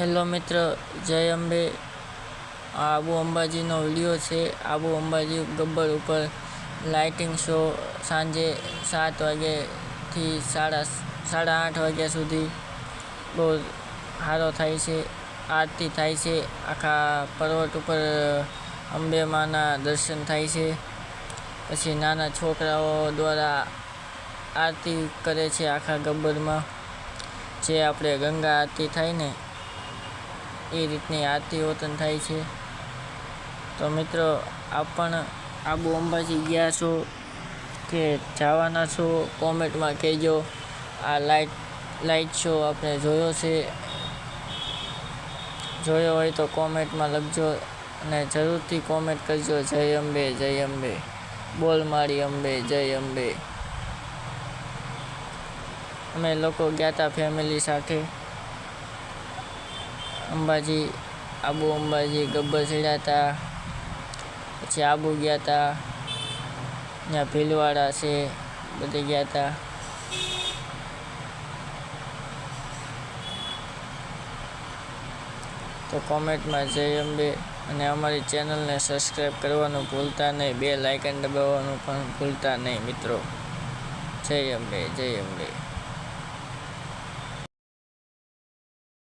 Hello મિત્ર, જય અંબે. આ આબુ અંબાજીનો વીડિયો છે. આબુ અંબાજી ગબ્બર ઉપર લાઇટિંગ શો સાંજે સાત વાગ્યાથી સાડા સાડા આઠ વાગ્યા સુધી બહુ સારો થાય છે, આરતી થાય છે. આખા પર્વત ઉપર અંબે માના દર્શન થાય છે. પછી નાના છોકરાઓ દ્વારા આરતી કરે છે આખા ગબ્બરમાં. જે આપણે ગંગા આરતી થાય ને એ રીતની આરતી વતન થાય છે. તો મિત્રો, આપ પણ આબુ અંબાજી ગયા છો કે જવાના છો કોમેન્ટમાં કહેજો. આ લાઇટ લાઇટ શો આપણે જોયો છે. જોયો હોય તો કોમેન્ટમાં લખજો અને જરૂરથી કોમેન્ટ કરજો. જય અંબે જય અંબે. બોલ મારી અંબે, જય અંબે. અમે લોકો ગયા હતા ફેમિલી સાથે. અંબાજી, આબુ અંબાજી, ગબ્બર ચડ્યા હતા પછી આબુ ગયા હતા ત્યાં ભીલવાડા છે, બધે ગયા હતા તો કોમેન્ટમાં જય અંબે અને અમારી ચેનલને સબસ્ક્રાઈબ કરવાનું ભૂલતા નહીં, બે લાઇકન દબાવવાનું પણ ભૂલતા નહીં મિત્રો. જય અંબે જય અંબે.